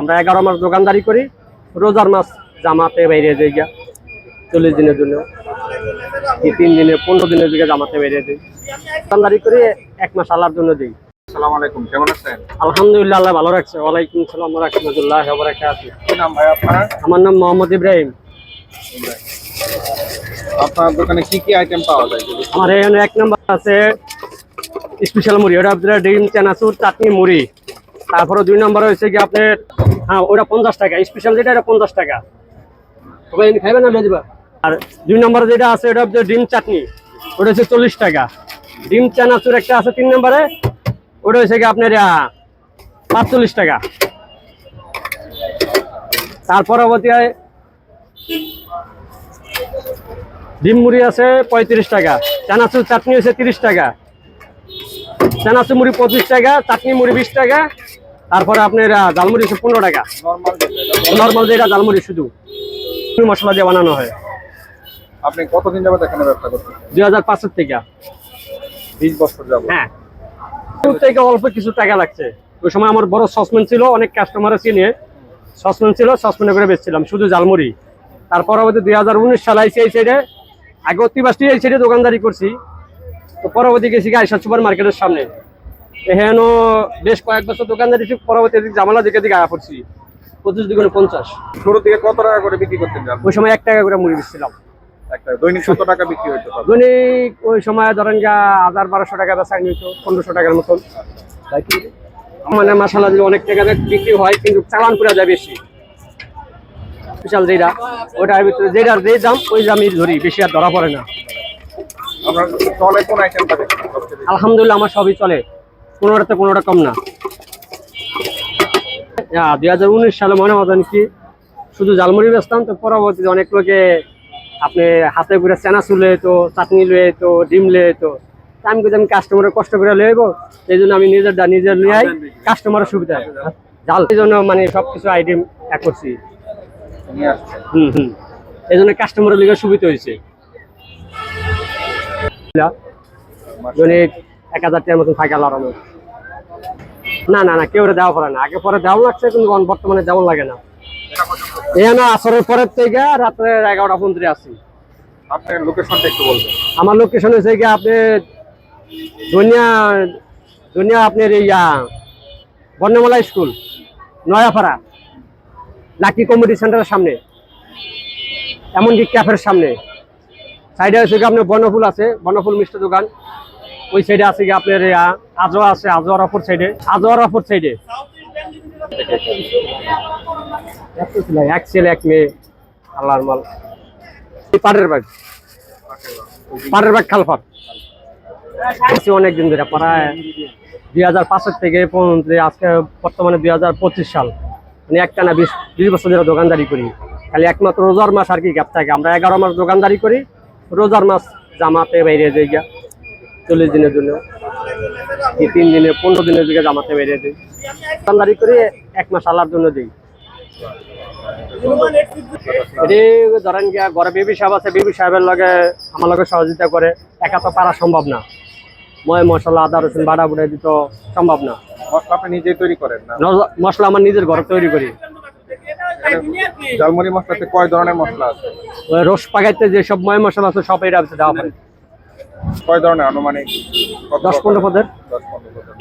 আমরা এগারো মাস দোকানদারি করি রোজার মাস জামাতে বাইরে যাই গা চল্লিশ দিনের জন্য। এই তিন দিনে পনেরো দিনের দিকে জামাতে বাইরে যাই। দোকানদারি করে এক মাস আল্লাহর জন্য দিই আসসালামু আলাইকুম কেমন আছেন? আলহামদুলিল্লাহ আল্লাহ ভালো রাখছে। ওয়ালাইকুম সালাম রহমতুল্লাহ আছে কি নাম ভাই আপনার? আমার নাম মোহাম্মদ ইব্রাহিম। আপনার দোকানে কি কি আইটেম পাওয়া যায়? আমার এখানে এক নম্বর আছে স্পেশাল মুড়ি। ওটা ডিম চানাচুর চাটনি মুড়ি। তারপরে দুই নম্বর হচ্ছে কি আপনার হ্যাঁ ওটা পঞ্চাশ টাকা স্পেশাল যেটা, এটা পঞ্চাশ টাকা। সবাই এনে খাইবে না মেজবা আর দুই নম্বরে যেটা আছে ওটা হচ্ছে ডিম চাটনি ওটা হচ্ছে চল্লিশ টাকা। ডিম চানাচুর একটা আছে তিন নম্বরে ওটা হচ্ছে কি আপনার পাঁচচল্লিশ টাকা। তার পরবর্তী ডিম মুড়ি আছে পঁয়ত্রিশ টাকা, চানাচুর চাটনি হচ্ছে তিরিশ টাকা। চানাচুর মুড়ি পঁচিশ টাকা, চাটনি মুড়ি বিশ টাকা তারপরে আপনার জালমুড়ি হচ্ছে পনেরো টাকা। নরমাল নর্মাল যেটা জালমুড়ি শুধু। মশলা দিয়ে বানানো হয়। আপনি কতদিন যাবত এখানে ব্যবসা করছেন দুই হাজার পাঁচের থেকে। বিশ বছর যাবত। হ্যাঁ। থেকে অল্প কিছু টাকা লাগছে। ওই সময় আমার বড় সসম্যান ছিল অনেক কাস্টমার চিনে সসম্যান ছিল সসম্যানে করে বেচছিলাম শুধু জালমুড়ি তার পরবর্তী দুই হাজার উনিশ সালে আইসি এই সাইডে আগে অতিবাসী এই সাইডে দোকানদারি করছি। তো পরবর্তী গেছি আইসা সুপার মার্কেটের সামনে। এখানেও বেশ কয়েক বছর দোকানদারি ছিল পরবর্তী জামালা দিকে দিকে আয়া পড়ছি। পঁচিশ দুগুণে পঞ্চাশ। শুরু থেকে কত টাকা করে বিক্রি করতেন ওই সময় এক টাকা করে মুড়ি বেচছিলাম একটা দৈনিক কত টাকা বিক্রি হইতো? দৈনিক ওই সময় ধরেন যা হাজার বারোশো টাকা বেচা নিত পনেরোশো টাকার মতন। মানে মশালা দিলে অনেক টাকা বিক্রি হয় কিন্তু চালান পুরা যায় বেশি। বিশাল যেটা ওটার ভিতরে যেটার যে দাম ওই দামই ধরি বেশি আর ধরা পড়ে না? আলহামদুলিল্লাহ আমার সবই চলে। কোনোটাতে কোনোটা কম না। দুই হাজার উনিশ সালে মনে মতন কি শুধু জালমুড়ি বেচতাম তো পরবর্তীতে অনেক লোকে আপনি হাতে করে চেনাচুর লয়ে তো চাটনি লয়ে তো ডিম লয়ে তো আমি কিন্তু আমি কাস্টমারের কষ্ট করে লইব এই জন্য আমি নিজের দা নিজের নিয়ে কাস্টমারের সুবিধা। জাল এই জন্য মানে সব কিছু আইটেম এক করছি। হুম হুম। এই জন্য কাস্টমারের লিগে সুবিধা হয়েছে দৈনিক এক হাজার টাকার মতন থাকে রহমতে। না না না কেউ দেওয়া পড়ে না। আগে পরে দেওয়া লাগছে কিন্তু বর্তমানে যেমন লাগে না। এখানে আসরের পরের থেকে রাত্রে এগারোটা পর্যন্ত আসি আপনার লোকেশনটা একটু বলবেন। আমার লোকেশন হচ্ছে গিয়ে আপনি দুনিয়া দুনিয়া আপনার ইয়া, বর্ণমালা স্কুল নয়াপাড়া লাকি কমিউনিটি সেন্টারের সামনে। এমনকি ক্যাফের সামনে। সাইডে হচ্ছে গিয়ে আপনার বর্ণফুল আছে বর্ণফুল মিষ্টি দোকান। ওই সাইডে আছে কি আপনার আজোয়া আছে আজোয়ার অপর সাইডে আজোয়ার অপর সাইডে এক ছেলে, এক মেয়ে, আল্লাহর মাল। পাটের ব্যাগ পাটের ব্যাগ খালফাট আছি অনেক দিন ধরে, প্রায় দুই হাজার পাঁচের থেকে আজকে বর্তমানে দুই হাজার পঁচিশ সাল। মানে একটা না বিশ বিশ বছর ধরে দোকানদারি করি। খালি একমাত্র রোজার মাস আর কি গ্যাপ থাকে। আমরা এগারো মাস দোকানদারি করি, রোজার মাস জামাতে বাইরে যাই গিয়া। চল্লিশ দিনের জন্য। এই তিন দিনে পনেরো দিনের দিকে জামাতে বাইরে দিই। দোকানদারি করে এক মাস আল্লাহর জন্য দিই। এটি ধরেন গিয়া ঘরে বিবি সাহেব আছে বিবি সাহেবের লগে আমার লগে সহযোগিতা করে। একা তো পারা সম্ভব না। ময় মশলা আদা রসুন বাটা বুটে দিত সম্ভব না। মশলা আপনি নিজেই তৈরি করেন না? নজ- মশলা আমার নিজের ঘরে তৈরি করি। জালমুড়ি মশলাতে কয় ধরনের মশলা আছে? ওই রস পাকাইতে যেসব ময় মশলা আছে সব এটা দেওয়া হয়। কয় ধরনের আনুমানিক দশ পনেরো পদের। দশ পনেরো পদের।